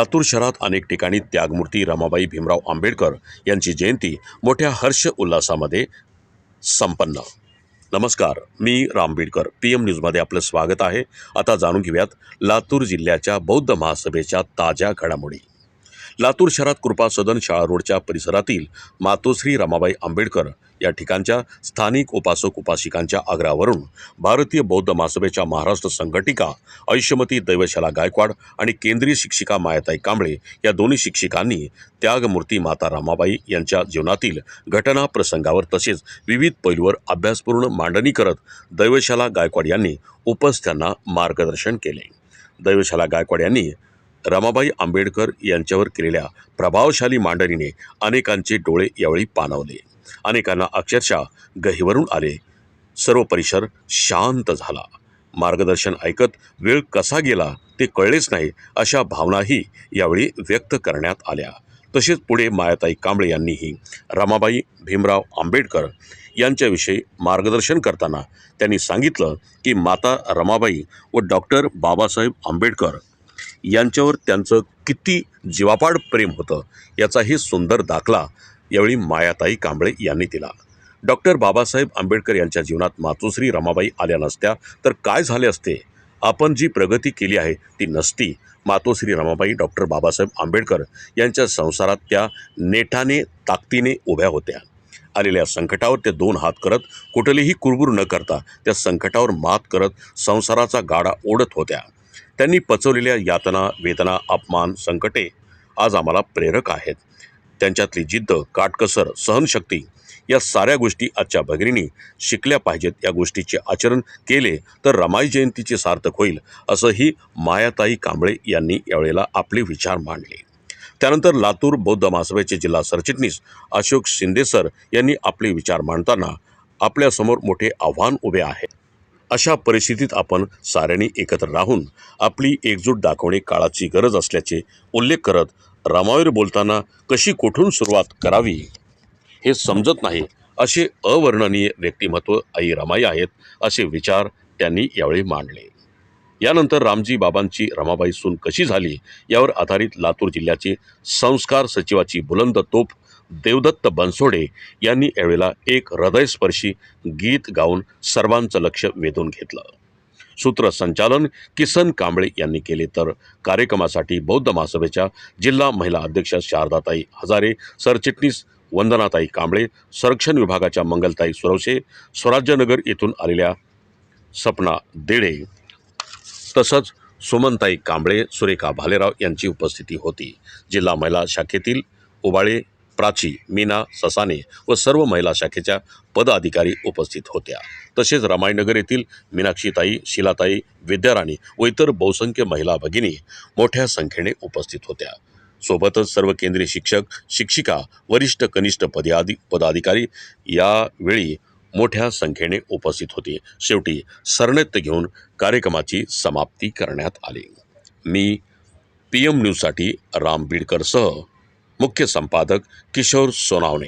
लातूर शहरात अनेक ठिकाणी त्यागमूर्ती रमाबाई भीमराव आंबेडकर यांची जयंती मोठ्या हर्ष उल्हासामध्ये संपन्न. नमस्कार मी रामबीडकर पी एम न्यूजमध्ये आपलं स्वागत आहे. आता जाणून घेऊयात लातूर जिल्ह्याच्या बौद्ध महासभेच्या ताज्या घडामोडी. लातूर शहरात कृपा सदन शाळा रोडच्या परिसरातील मातोश्री रमाबाई आंबेडकर या ठिकाणच्या स्थानिक उपासक उपासिकांच्या आग्रहावरून भारतीय बौद्ध महासभेच्या महाराष्ट्र संघटिका ऐश्यमती दैवशाला गायकवाड आणि केंद्रीय शिक्षिका मायाताई कांबळे या दोन्ही शिक्षिकांनी त्यागमूर्ती माता रमाबाई यांच्या जीवनातील घटना प्रसंगावर तसेच विविध पैलूवर अभ्यासपूर्ण मांडणी करत दैवशाला गायकवाड यांनी उपस्थ्यांना मार्गदर्शन केले. दैवशाला गायकवाड यांनी रमाबाई आंबेडकर यांच्यावर केलेल्या प्रभावशाली मांडणीने अनेकांचे डोळे यावेळी पाणावले. अनेकांना अक्षरशः गहिवरून आले. सर्व परिसर शांत झाला. मार्गदर्शन ऐकत वेळ कसा गेला ते कळलेच नाही अशा भावनाही यावेळी व्यक्त करण्यात आल्या. तसेच पुढे मायाताई कांबळे यांनीही रमाबाई भीमराव आंबेडकर यांच्याविषयी मार्गदर्शन करताना त्यांनी सांगितलं की माता रमाबाई व डॉक्टर बाबासाहेब आंबेडकर यांच्यावर त्यांचं किती जीवापाड प्रेम होतं याचाही सुंदर दाखला यावेळी मायाताई कांबळे यांनी दिला. डॉक्टर बाबासाहेब आंबेडकर यांच्या जीवनात मातोश्री रमाबाई आल्या नसत्या तर काय झाले असते? आपण जी प्रगती केली आहे ती नसती मातोश्री रमाबाई डॉक्टर बाबासाहेब आंबेडकर यांच्या संसारात त्या नेटाने ताकदीने उभ्या होत्या. आलेल्या संकटावर ते दोन हात करत कुठलीही कुरबुर न करता त्या संकटावर मात करत संसाराचा गाडा ओढत होत्या. त्यांनी पचवलेल्या यातना वेदना अपमान संकटे आज आम्हाला प्रेरक आहेत. त्यांच्यातली जिद्द काटकसर सहनशक्ती या साऱ्या गोष्टी आजच्या भगिनींनी शिकल्या पाहिजेत. या गोष्टीचे आचरण केले तर रमाई जयंतीचे सार्थक होईल असंही मायाताई कांबळे यांनी यावेळेला आपले विचार मांडले. त्यानंतर लातूर बौद्ध महासभेचे जिल्हा सरचिटणीस अशोक शिंदे सर यांनी आपले विचार मांडताना आपल्यासमोर मोठे आव्हान उभे आहे. अशा परिस्थितीत आपण साऱ्यांनी एकत्र राहून आपली एकजूट दाखवणे काळाची गरज असल्याचे उल्लेख करत रामावीर बोलताना कशी कुठून सुरुवात करावी हे समजत नाही असे अवर्णनीय व्यक्तिमत्व आई रमाई आहेत असे विचार त्यांनी यावेळी मांडले. यानंतर रामजी बाबांची रमाबाई सून कशी झाली यावर आधारित लातूर जिल्ह्याचे संस्कार सचिवाची बुलंद तोप देवदत्त बनसोडे यांनी यावेळेला एक हृदयस्पर्शी गीत गाऊन सर्वांचं लक्ष वेधून घेतलं. सूत्रसंचालन किसन कांबळे यांनी केले. तर कार्यक्रमासाठी बौद्ध महासभेच्या जिल्हा महिला अध्यक्ष शारदाताई हजारे सरचिटणीस वंदनाताई कांबळे संरक्षण विभागाच्या मंगलताई सुरवसे स्वराज्यनगर येथून आलेल्या सपना देडे तसंच सुमनताई कांबळे सुरेखा भालेराव यांची उपस्थिती होती. जिल्हा महिला शाखेतील उबाळे प्राची मीना ससाने व सर्व महिला शाखेच्या पदाधिकारी उपस्थित होत्या. तसेच रमायनगर येथील मीनाक्षीताई शिलाताई विद्याराणी व इतर बहुसंख्य महिला भगिनी मोठ्या संख्येने उपस्थित होत्या. सोबतच सर्व केंद्रीय शिक्षक शिक्षिका वरिष्ठ कनिष्ठ पदाधि पदाधिकारी यावेळी मोठ्या संख्येने उपस्थित होते. शेवटी सरनेत्य घेऊन कार्यक्रमाची समाप्ती करण्यात आली. मी पी एम न्यूजसाठी राम बीडकरसह मुख्य संपादक किशोर सोनावणे.